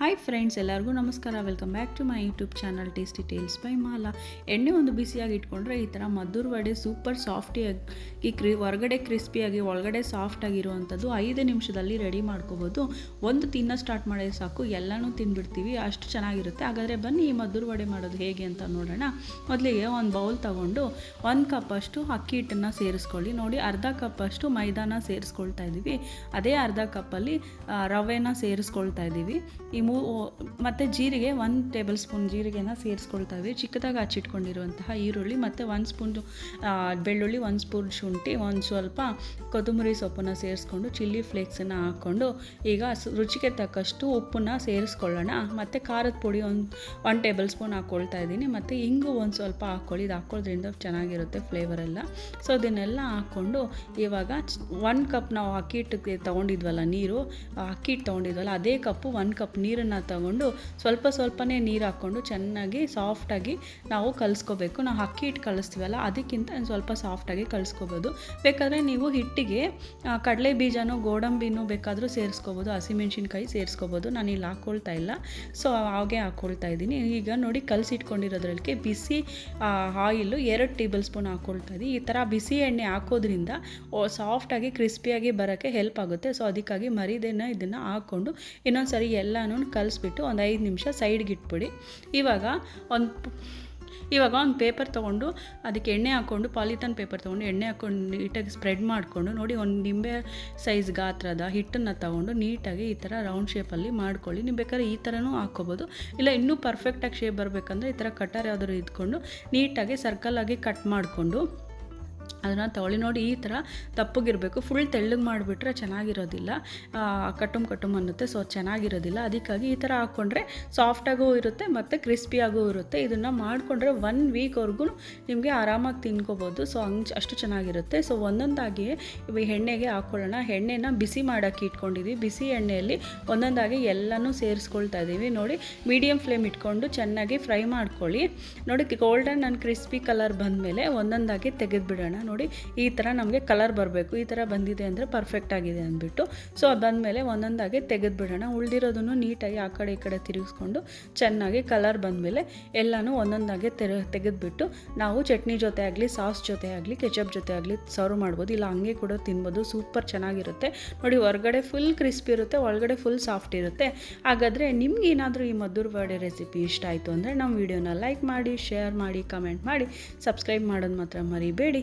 Hi friends ಎಲ್ಲರಿಗೂ ನಮಸ್ಕಾರ. Welcome back to my YouTube channel tasty tales by Mala ಎಣ್ಣೆ ಒಂದು ಬಿಸಿಯಾಗಿ ಇಟ್ಕೊಂಡ್ರೆ ಈ ಥರ ಮದ್ದೂರು ವಡೆ ಸೂಪರ್ ಸಾಫ್ಟಿಯಾಗಿ ಕ್ರಿ ಹೊರಗಡೆ ಕ್ರಿಸ್ಪಿಯಾಗಿ ಒಳಗಡೆ ಸಾಫ್ಟಾಗಿರುವಂಥದ್ದು ಐದು ನಿಮಿಷದಲ್ಲಿ ರೆಡಿ ಮಾಡ್ಕೋಬೋದು. ಒಂದು ತಿನ್ನೋ ಸ್ಟಾರ್ಟ್ ಮಾಡಿದ್ರೆ ಸಾಕು. ಎಲ್ಲನೂ ತಿಂದ್ಬಿಡ್ತೀವಿ. ಅಷ್ಟು ಚೆನ್ನಾಗಿರುತ್ತೆ. ಹಾಗಾದರೆ ಬನ್ನಿ ಈ ಮದ್ದೂರು ವಡೆ ಮಾಡೋದು ಹೇಗೆ ಅಂತ ನೋಡೋಣ. ಮೊದಲಿಗೆ ಒಂದು ಬೌಲ್ ತಗೊಂಡು ಒಂದು ಕಪ್ಪಷ್ಟು ಅಕ್ಕಿ ಹಿಟ್ಟನ್ನು ಸೇರಿಸ್ಕೊಳ್ಳಿ. ನೋಡಿ, ಅರ್ಧ ಕಪ್ಪಷ್ಟು ಮೈದಾನ ಸೇರಿಸ್ಕೊಳ್ತಾ ಇದ್ದೀವಿ ಅದೇ ಅರ್ಧ ಕಪ್ಪಲ್ಲಿ ರವೆನ ಸೇರಿಸ್ಕೊಳ್ತಾ ಇದ್ದೀವಿ ಈ ಮೂ, ಮತ್ತು ಜೀರಿಗೆ ಒಂದು ಟೇಬಲ್ ಸ್ಪೂನ್ ಜೀರಿಗೆನ ಸೇರಿಸ್ಕೊಳ್ತಾ ಇದ್ದೀವಿ ಚಿಕ್ಕದಾಗಿ ಹಚ್ಚಿಟ್ಕೊಂಡಿರುವಂತಹ ಈರುಳ್ಳಿ, ಮತ್ತು ಒನ್ ಸ್ಪೂನ್ ಬೆಳ್ಳುಳ್ಳಿ ಒಂದು ಸ್ಪೂನ್ ಶುಂಠಿ, ಒಂದು ಸ್ವಲ್ಪ ಕೊತ್ತಂಬರಿ ಸೊಪ್ಪನ್ನು ಸೇರಿಸ್ಕೊಂಡು ಚಿಲ್ಲಿ ಫ್ಲೇಕ್ಸನ್ನು ಹಾಕ್ಕೊಂಡು, ಈಗ ರುಚಿಗೆ ತಕ್ಕಷ್ಟು ಉಪ್ಪನ್ನು ಸೇರಿಸ್ಕೊಳ್ಳೋಣ. ಮತ್ತು ಖಾರದ ಪುಡಿ ಒಂದು ಒನ್ ಟೇಬಲ್ ಸ್ಪೂನ್ ಹಾಕ್ಕೊಳ್ತಾ ಇದ್ದೀನಿ. ಮತ್ತು ಹಿಂಗು ಒಂದು ಸ್ವಲ್ಪ ಹಾಕ್ಕೊಳ್ಳಿ. ಇದು ಹಾಕ್ಕೊಳ್ಳೋದ್ರಿಂದ ಚೆನ್ನಾಗಿರುತ್ತೆ ಫ್ಲೇವರ್ ಎಲ್ಲ. ಸೊ ಅದನ್ನೆಲ್ಲ ಹಾಕ್ಕೊಂಡು, ಇವಾಗ ಒನ್ ಕಪ್ ನಾವು ಅಕ್ಕಿ ಹಿಟ್ಟಿಗೆ ತೊಗೊಂಡಿದ್ವಲ್ಲ ನೀರು ಅಕ್ಕಿ ಹಿಟ್ಟು ತೊಗೊಂಡಿದ್ವಲ್ಲ, ಅದೇ ಕಪ್ಪು ಒನ್ ಕಪ್ ನೀರನ್ನು ತಗೊಂಡು ಸ್ವಲ್ಪ ಸ್ವಲ್ಪನೇ ನೀರು ಹಾಕ್ಕೊಂಡು ಚೆನ್ನಾಗಿ ಸಾಫ್ಟಾಗಿ ನಾವು ಕಲಿಸ್ಕೋಬೇಕು. ನಾವು ಅಕ್ಕಿ ಹಿಟ್ಟು ಕಲಿಸ್ತೀವಲ್ಲ, ಅದಕ್ಕಿಂತ ಸ್ವಲ್ಪ ಸಾಫ್ಟಾಗಿ ಕಲಿಸ್ಕೋಬೋದು. ಬೇಕಾದರೆ ನೀವು ಹಿಟ್ಟಿಗೆ ಕಡಲೆ ಬೀಜನೂ, ಗೋಡಂಬಿನೂ ಬೇಕಾದರೂ ಸೇರಿಸ್ಕೋಬೋದು, ಹಸಿಮೆಣ್ಸಿನ್ಕಾಯಿ ಸೇರಿಸ್ಕೋಬೋದು. ನಾನು ಇಲ್ಲಿ ಹಾಕ್ಕೊಳ್ತಾ ಇಲ್ಲ. ಸೊ ಹಾಗೆ ಹಾಕ್ಕೊಳ್ತಾ ಇದ್ದೀನಿ. ಈಗ ನೋಡಿ ಕಲಸಿಟ್ಕೊಂಡಿರೋದ್ರಲ್ಲಿ ಬಿಸಿ ಆಯಿಲು ಎರಡು ಟೇಬಲ್ ಸ್ಪೂನ್ ಹಾಕ್ಕೊಳ್ತಾ ಇದ್ದೀನಿ. ಈ ಥರ ಬಿಸಿ ಎಣ್ಣೆ ಹಾಕೋದ್ರಿಂದ ಸಾಫ್ಟಾಗಿ ಕ್ರಿಸ್ಪಿಯಾಗಿ ಬರೋಕ್ಕೆ ಹೆಲ್ಪ್ ಆಗುತ್ತೆ. ಸೊ ಅದಕ್ಕಾಗಿ ಮರಿದೇನ ಇದನ್ನು ಹಾಕ್ಕೊಂಡು ಇನ್ನೊಂದು ಸರಿ ಎಲ್ಲನೂ ಕಲಿಸ್ಬಿಟ್ಟು ಒಂದು ಐದು ನಿಮಿಷ ಸೈಡ್ಗೆ ಇಟ್ಬಿಡಿ. ಇವಾಗ ಒಂದು ಇವಾಗ ಒಂದು ಪೇಪರ್ ತೊಗೊಂಡು ಅದಕ್ಕೆ ಎಣ್ಣೆ ಹಾಕ್ಕೊಂಡು, ಪಾಲಿಥನ್ ಪೇಪರ್ ತೊಗೊಂಡು ಎಣ್ಣೆ ಹಾಕ್ಕೊಂಡು ನೀಟಾಗಿ ಸ್ಪ್ರೆಡ್ ಮಾಡಿಕೊಂಡು ನೋಡಿ ಒಂದು ನಿಂಬೆ ಸೈಜ್ ಗಾತ್ರದ ಹಿಟ್ಟನ್ನು ತಗೊಂಡು ನೀಟಾಗಿ ಈ ಥರ ರೌಂಡ್ ಶೇಪಲ್ಲಿ ಮಾಡ್ಕೊಳ್ಳಿ. ನೀವು ಬೇಕಾದ್ರೆ ಈ ಥರನೂ ಹಾಕ್ಕೋಬೋದು. ಇಲ್ಲ, ಇನ್ನೂ ಪರ್ಫೆಕ್ಟಾಗಿ ಶೇಪ್ ಬರಬೇಕಂದ್ರೆ ಈ ಥರ ಕಟರ್ ಯಾವ್ದಾದ್ರು ಇದ್ಕೊಂಡು ನೀಟಾಗಿ ಸರ್ಕಲ್ ಆಗಿ ಕಟ್ ಮಾಡಿಕೊಂಡು ಅದನ್ನು ತಗೊಳ್ಳಿ ನೋಡಿ, ಈ ಥರ ತಪ್ಪಗಿರಬೇಕು. ಫುಲ್ ತೆಳ್ಳಗೆ ಮಾಡಿಬಿಟ್ರೆ ಚೆನ್ನಾಗಿರೋದಿಲ್ಲ. ಕಟ್ಟುಮ್ ಕಟ್ಟುಮ್ ಅನ್ನುತ್ತೆ ಸೊ ಚೆನ್ನಾಗಿರೋದಿಲ್ಲ. ಅದಕ್ಕಾಗಿ ಈ ಥರ ಹಾಕ್ಕೊಂಡ್ರೆ ಸಾಫ್ಟಾಗೂ ಇರುತ್ತೆ ಮತ್ತು ಕ್ರಿಸ್ಪಿಯಾಗೂ ಇರುತ್ತೆ. ಇದನ್ನು ಮಾಡಿಕೊಂಡ್ರೆ ಒನ್ ವೀಕ್ವರೆಗೂ ನಿಮಗೆ ಆರಾಮಾಗಿ ತಿನ್ಕೋಬೋದು. ಸೊ ಹಂಗೆ ಅಷ್ಟು ಚೆನ್ನಾಗಿರುತ್ತೆ. ಸೊ ಒಂದೊಂದಾಗಿ ಎಣ್ಣೆಗೆ ಹಾಕ್ಕೊಳ್ಳೋಣ ಎಣ್ಣೆನ ಬಿಸಿ ಮಾಡೋಕ್ಕೆ ಇಟ್ಕೊಂಡಿದ್ದೀವಿ ಬಿಸಿ ಎಣ್ಣೆಯಲ್ಲಿ ಒಂದೊಂದಾಗಿ ಎಲ್ಲನೂ ಸೇರಿಸ್ಕೊಳ್ತಾ ಇದ್ದೀವಿ ನೋಡಿ ಮೀಡಿಯಮ್ ಫ್ಲೇಮ್ ಇಟ್ಕೊಂಡು ಚೆನ್ನಾಗಿ ಫ್ರೈ ಮಾಡ್ಕೊಳ್ಳಿ. ನೋಡಿ ಗೋಲ್ಡನ್ ಆ್ಯಂಡ್ ಕ್ರಿಸ್ಪಿ ಕಲರ್ ಬಂದಮೇಲೆ ಒಂದೊಂದಾಗಿ ತೆಗೆದುಬಿಡೋಣ. ನೋಡಿ ಈ ಥರ ನಮಗೆ ಕಲರ್ ಬರಬೇಕು. ಈ ಥರ ಬಂದಿದೆ ಅಂದರೆ ಪರ್ಫೆಕ್ಟ್ ಆಗಿದೆ ಅಂದ್ಬಿಟ್ಟು. ಸೊ ಅದು ಬಂದಮೇಲೆ ಒಂದೊಂದಾಗಿ ತೆಗೆದುಬಿಡೋಣ ಉಳಿದಿರೋದನ್ನು ನೀಟಾಗಿ ಆ ಕಡೆ ಈ ಕಡೆ ತಿರುಗಿಸ್ಕೊಂಡು ಚೆನ್ನಾಗಿ ಕಲರ್ ಬಂದಮೇಲೆ ಎಲ್ಲನೂ ಒಂದೊಂದಾಗಿ ತೆರೆ, ತೆಗೆದುಬಿಟ್ಟು ನಾವು ಚಟ್ನಿ ಜೊತೆ ಆಗಲಿ, ಸಾಸ್ ಜೊತೆ ಆಗಲಿ, ಕೆಚಪ್ ಜೊತೆ ಆಗಲಿ ಸರ್ವ್ ಮಾಡ್ಬೋದು. ಇಲ್ಲ, ಹಂಗೆ ಕೂಡ ತಿನ್ಬೋದು. ಸೂಪರ್ ಚೆನ್ನಾಗಿರುತ್ತೆ. ನೋಡಿ, ಹೊರಗಡೆ ಫುಲ್ ಕ್ರಿಸ್ಪಿ ಇರುತ್ತೆ, ಒಳಗಡೆ ಫುಲ್ ಸಾಫ್ಟ್ ಇರುತ್ತೆ. ಹಾಗಾದರೆ ನಿಮ್ಗೆ ಏನಾದರೂ ಈ ಮಧುರ ವಡೆ ರೆಸಿಪಿ ಇಷ್ಟ ಆಯಿತು ಅಂದರೆ ನಮ್ಮ ವಿಡಿಯೋನ ಲೈಕ್ ಮಾಡಿ ಶೇರ್ ಮಾಡಿ ಕಮೆಂಟ್ ಮಾಡಿ ಸಬ್ಸ್ಕ್ರೈಬ್ ಮಾಡೋದು ಮಾತ್ರ ಮರಿಬೇಡಿ.